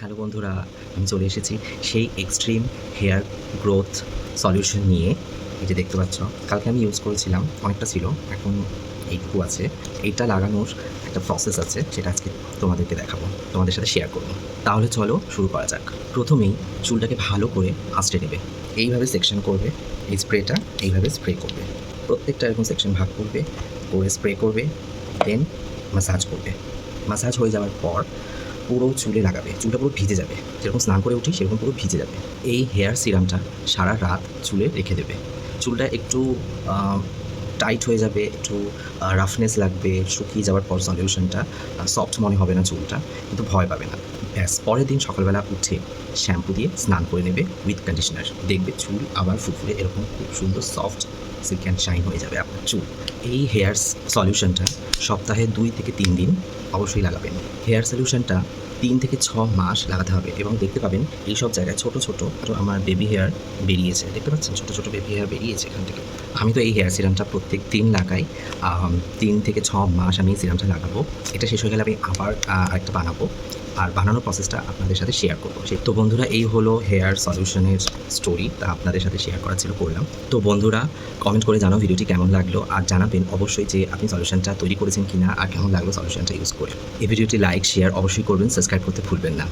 Hello বন্ধুরা, আমি চলে এসেছি সেই এক্সট্রিম হেয়ার গ্রোথ সলিউশন নিয়ে। যে দেখতে পাচ্ছ, কালকে আমি ইউজ করেছিলাম, অনেকটা ছিল, এখন এইটুকু আছে। এইটা লাগানোর একটা প্রসেস আছে, সেটা আজকে তোমাদেরকে দেখাবো, তোমাদের সাথে শেয়ার করব। তাহলে চলো শুরু করা যাক। প্রথমেই চুলটাকে ভালো করে আঁচড়ে নেবে। এইভাবে সেকশন করবে, এই স্প্রেটা এইভাবে স্প্রে করবে। প্রত্যেকটা এরকম সেকশন ভাগ করবে, করে স্প্রে করবে দেন মাসাজ করবে। মাসাজ হয়ে যাওয়ার পর পুরো চুলে লাগাবে, চুলটা পুরো ভিজে যাবে। যেরকম স্নান করে উঠি, সেরকম পুরো ভিজে যাবে। এই হেয়ার সিরামটা সারা রাত চুলে রেখে দেবে। চুলটা একটু টাইট হয়ে যাবে, একটু রাফনেস লাগবে, শুকিয়ে যাওয়ার পর সলিউশনটা সফট মনে হবে না চুলটা, কিন্তু ভয় পাবে না। ব্যাস, পরের দিন সকালবেলা উঠে শ্যাম্পু দিয়ে স্নান করে নেবে উইথ কন্ডিশনার দেখবে চুল আবার ফুরফুরে এরকম খুব সুন্দর সফট সিল্ক অ্যান্ড শাইন হয়ে যাবে আপনার চুল। এই হেয়ার সলিউশনটা সপ্তাহে দুই থেকে তিন দিন অবশ্যই লাগাবেন। হেয়ার সলিউশনটা তিন থেকে ছ মাস লাগাতে হবে এবং দেখতে পাবেন এই সব জায়গায় ছোট ছোট আমার বেবি হেয়ার বেরিয়েছে। দেখতে পাচ্ছেন? ছোট ছোট বেবি হেয়ার বেরিয়েছে এখান থেকে। আমি তো এই হেয়ার সিরামটা প্রত্যেক দিন লাগাই। তিন থেকে ছ মাস আমি এই সিরামটা লাগাবো। এটা শেষ হয়ে গেলে আমি আবার আরেকটা বানাবো। আর বানানোর প্রসেসটা আপনাদের সাথে শেয়ার করব। সেই তো বন্ধুরা, এই হলো হেয়ার সলিউশনের স্টোরি তা আপনাদের সাথে শেয়ার করার ছিল করলাম। তো বন্ধুরা কমেন্ট করে জানাও ভিডিওটি কেমন লাগল, আর জানাবেন অবশ্যই যে আপনি সলিউশনটা তৈরি করেছেন কিনা, আর কেমন লাগল সলিউশনটা ইউজ করে। এই ভিডিওটি লাইক শেয়ার অবশ্যই করবেন সাবস্ক্রাইব করতে ভুলবেন না।